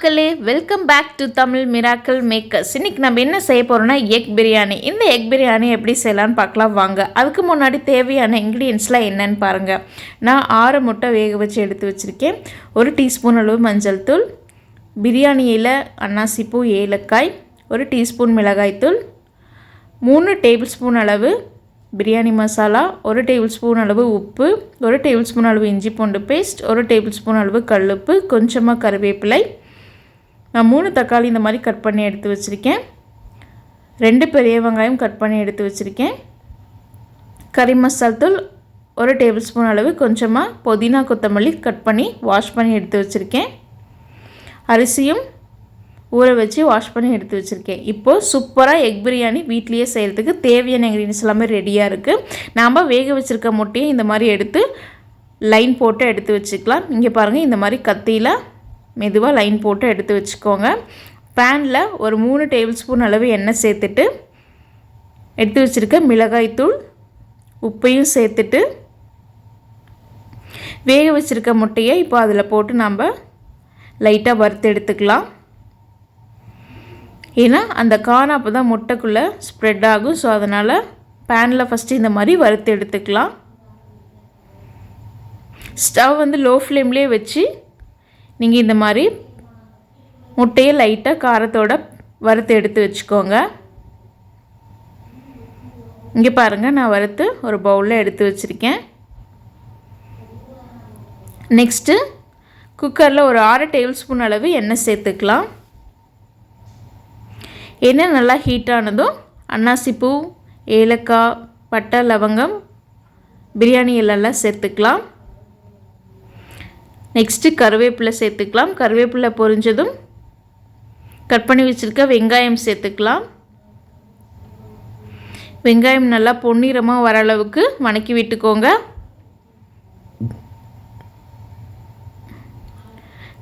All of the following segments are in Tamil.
மக்களே welcome back to Tamil miracle makers இன்னைக்கு நம்ம என்ன செய்ய போகிறோம்னா எக் பிரியாணி இந்த எக் பிரியாணி எப்படி செய்யலான்னு பார்க்கலாம். வாங்க அதுக்கு முன்னாடி தேவையான இன்க்ரீடியன்ஸ்லாம் என்னன்னு பாருங்கள் நான் ஆறு முட்டை வேக வச்சு எடுத்து வச்சுருக்கேன். ஒரு டீஸ்பூன் அளவு மஞ்சள் தூள் பிரியாணியில் அன்னாசிப்பூ ஏலக்காய் ஒரு டீஸ்பூன் மிளகாய்த்தூள் மூணு டேபிள் ஸ்பூன் அளவு பிரியாணி மசாலா ஒரு டேபிள் ஸ்பூன் அளவு உப்பு ஒரு டேபிள் ஸ்பூன் அளவு இஞ்சி பூண்டு பேஸ்ட் ஒரு டேபிள் ஸ்பூன் அளவு கல்லுப்பு கொஞ்சமாக கருவேப்பிலை நான் மூணு தக்காளி இந்த மாதிரி கட் பண்ணி எடுத்து வச்சுருக்கேன். ரெண்டு பெரிய வெங்காயம் கட் பண்ணி எடுத்து வச்சுருக்கேன். கறி மசால் தூள் ஒரு டேபிள் ஸ்பூன் அளவு கொஞ்சமாக புதினா கொத்தமல்லி கட் பண்ணி வாஷ் பண்ணி எடுத்து வச்சுருக்கேன். அரிசியும் ஊற வச்சு வாஷ் பண்ணி எடுத்து வச்சுருக்கேன். இப்போது சூப்பராக எக் பிரியாணி வீட்லேயே செய்கிறதுக்கு தேவையான இன்க்ரீடியன்ஸ் எல்லாமே ரெடியாக இருக்குது நாம் வேக வச்சுருக்க முட்டையை இந்த மாதிரி எடுத்து லைன் போட்டு எடுத்து வச்சுக்கலாம். இங்கே பாருங்கள் இந்த மாதிரி கத்தியில் மெதுவாக லைன் போட்டு எடுத்து வச்சுக்கோங்க. பேனில் ஒரு மூணு டேபிள் ஸ்பூன் அளவு எண்ணெய் சேர்த்துட்டு எடுத்து வச்சுருக்க மிளகாய்த்தூள் உப்பையும் சேர்த்துட்டு வேக வச்சுருக்க முட்டையை இப்போ அதில் போட்டு நம்ம லைட்டாக வறுத்து எடுத்துக்கலாம். ஏன்னா அந்த காணா அப்போ தான் முட்டைக்குள்ளே ஸ்ப்ரெட் ஆகும். ஸோ அதனால் பேனில் ஃபஸ்ட்டு இந்த மாதிரி வறுத்து எடுத்துக்கலாம். ஸ்டவ் வந்து லோ ஃப்ளேம்லேயே வச்சு நீங்கள் இந்த மாதிரி முட்டையை லைட்டாக காரத்தோட வறுத்து எடுத்து வச்சுக்கோங்க. இங்கே பாருங்கள் நான் வறுத்து ஒரு பவுலில் எடுத்து வச்சுருக்கேன். நெக்ஸ்ட்டு குக்கரில் ஒரு ஆறு டேபிள் ஸ்பூன் அளவு எண்ணெய் சேர்த்துக்கலாம். எண்ணெய் நல்லா ஹீட் ஆனதும் அன்னாசிப்பூ ஏலக்காய் பட்டை லவங்கம் பிரியாணி எல்லாம் சேர்த்துக்கலாம். நெக்ஸ்ட்டு கருவேப்பிலை சேர்த்துக்கலாம். கருவேப்பிலை பொரிஞ்சதும் கட் பண்ணி வச்சுருக்க வெங்காயம் சேர்த்துக்கலாம். வெங்காயம் நல்லா பொன்னிறமாக வர அளவுக்கு வணக்கி விட்டுக்கோங்க.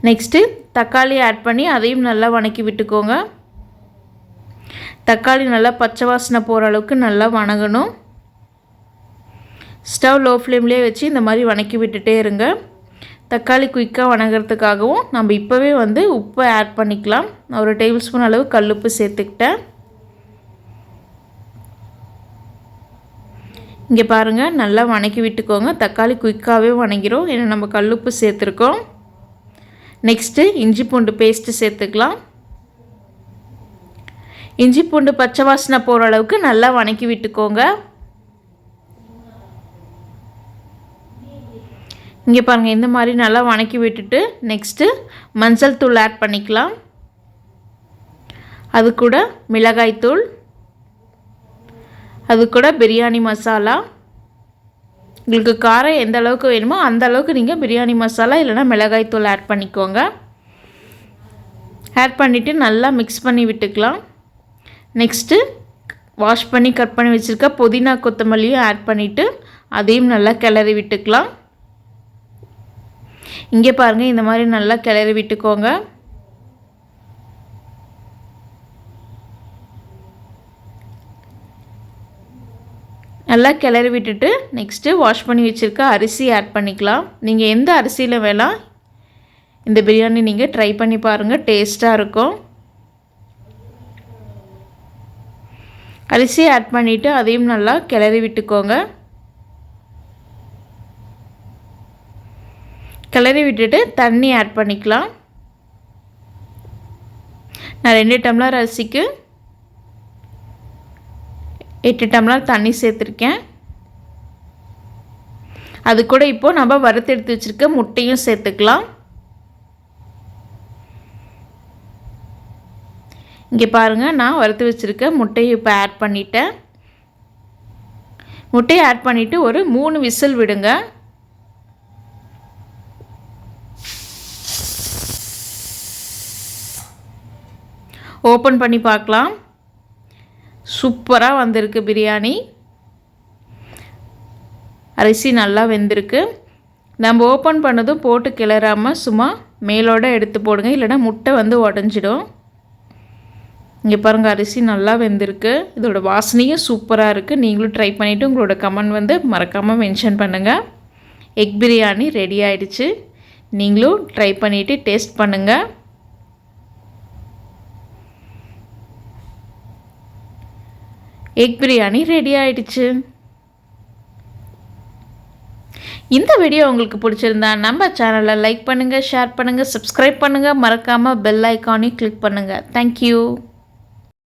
நெக்ஸ்ட்டு தக்காளி ஆட் பண்ணி அதையும் நல்லா வணக்கி விட்டுக்கோங்க. தக்காளி நல்லா பச்சை வாசனை போகிற அளவுக்கு நல்லா வணங்கணும். ஸ்டவ் லோ ஃப்ளேம்லேயே வச்சு இந்த மாதிரி வணக்கி விட்டுட்டே இருங்க. தக்காளி குயிக்காக வணங்குறதுக்காகவும் நம்ம இப்போவே வந்து உப்பை ஆட் பண்ணிக்கலாம். நான் ஒரு டேபிள் ஸ்பூன் அளவு கல்லுப்பு சேர்த்துக்கிட்டேன். இங்கே பாருங்கள் நல்லா வணக்கி விட்டுக்கோங்க. தக்காளி குயிக்காகவே வணங்கிரும். ஏன்னா நம்ம கல்லுப்பு சேர்த்துருக்கோம். நெக்ஸ்ட்டு இஞ்சி பூண்டு பேஸ்ட்டு சேர்த்துக்கலாம். இஞ்சி பூண்டு பச்சை வாசனை போகிற அளவுக்கு நல்லா வணக்கி விட்டுக்கோங்க. இங்கே பாருங்கள் இந்த மாதிரி நல்லா வணக்கி விட்டுட்டு நெக்ஸ்ட்டு மஞ்சள் தூள் ஆட் பண்ணிக்கலாம். அது கூட மிளகாய் தூள். அது கூட பிரியாணி மசாலா. உங்களுக்கு காரம் எந்த அளவுக்கு வேணுமோ அந்த அளவுக்கு நீங்கள் பிரியாணி மசாலா இல்லைனா மிளகாய் தூள் ஆட் பண்ணிக்கோங்க. ஆட் பண்ணிவிட்டு நல்லா மிக்ஸ் பண்ணி விட்டுக்கலாம். நெக்ஸ்ட்டு வாஷ் பண்ணி கட் பண்ணி வச்சுருக்க புதினா கொத்தமல்லியும் ஆட் பண்ணிவிட்டு அதையும் நல்லா கிளறி விட்டுக்கலாம். இங்கே பாருங்கள் இந்த மாதிரி நல்லா கிளறி விட்டுக்கோங்க. நல்லா கிளறி விட்டுட்டு நெக்ஸ்ட்டு வாஷ் பண்ணி வச்சுருக்க அரிசி ஆட் பண்ணிக்கலாம். நீங்கள் எந்த அரிசியில் வேணால் இந்த பிரியாணி நீங்கள் ட்ரை பண்ணி பாருங்கள் டேஸ்ட்டாக இருக்கும். அரிசி ஆட் பண்ணிவிட்டு அதையும் நல்லா கிளறி விட்டுக்கோங்க. கிளறி விட்டுட்டு தண்ணி ஆட் பண்ணிக்கலாம். நான் ரெண்டு டம்ளர் அரிசிக்கு எட்டு டம்ளர் தண்ணி சேர்த்துருக்கேன். அது கூட இப்போது நம்ம வறுத்து எடுத்து வச்சுருக்க முட்டையும் சேர்த்துக்கலாம். இங்கே பாருங்கள் நான் வறுத்து வச்சுருக்க முட்டையை இப்போ ஆட் பண்ணிட்டேன். முட்டையை ஆட் பண்ணிவிட்டு ஒரு மூணு விசில் விடுங்க. ஓப்பன் பண்ணி பார்க்கலாம். சூப்பராக வந்திருக்கு பிரியாணி. அரிசி நல்லா வெந்திருக்கு. நம்ம ஓப்பன் பண்ணதும் போட்டு கிளறாமல் சும்மா மேலோட எடுத்து போடுங்க. இல்லைனா முட்டை வந்து உடஞ்சிடும். இங்கே பாருங்கள் அரிசி நல்லா வெந்திருக்கு. இதோட வாசனையும் சூப்பராக இருக்குது நீங்களும் ட்ரை பண்ணிவிட்டு உங்களோட கமெண்ட் வந்து மறக்காமல் மென்ஷன் பண்ணுங்கள் எக் பிரியாணி ரெடி ஆகிடுச்சு நீங்களும் ட்ரை பண்ணிவிட்டு டேஸ்ட் பண்ணுங்கள் எக் பிரியாணி ரெடி ஆயிடுச்சு. இந்த வீடியோ உங்களுக்கு பிடிச்சிருந்தா நம்ம சேனலை லைக் பண்ணுங்கள் ஷேர் பண்ணுங்கள் சப்ஸ்கிரைப் பண்ணுங்கள் மறக்காமல் பெல் ஐக்கானையும் கிளிக் பண்ணுங்கள் தேங்க்யூ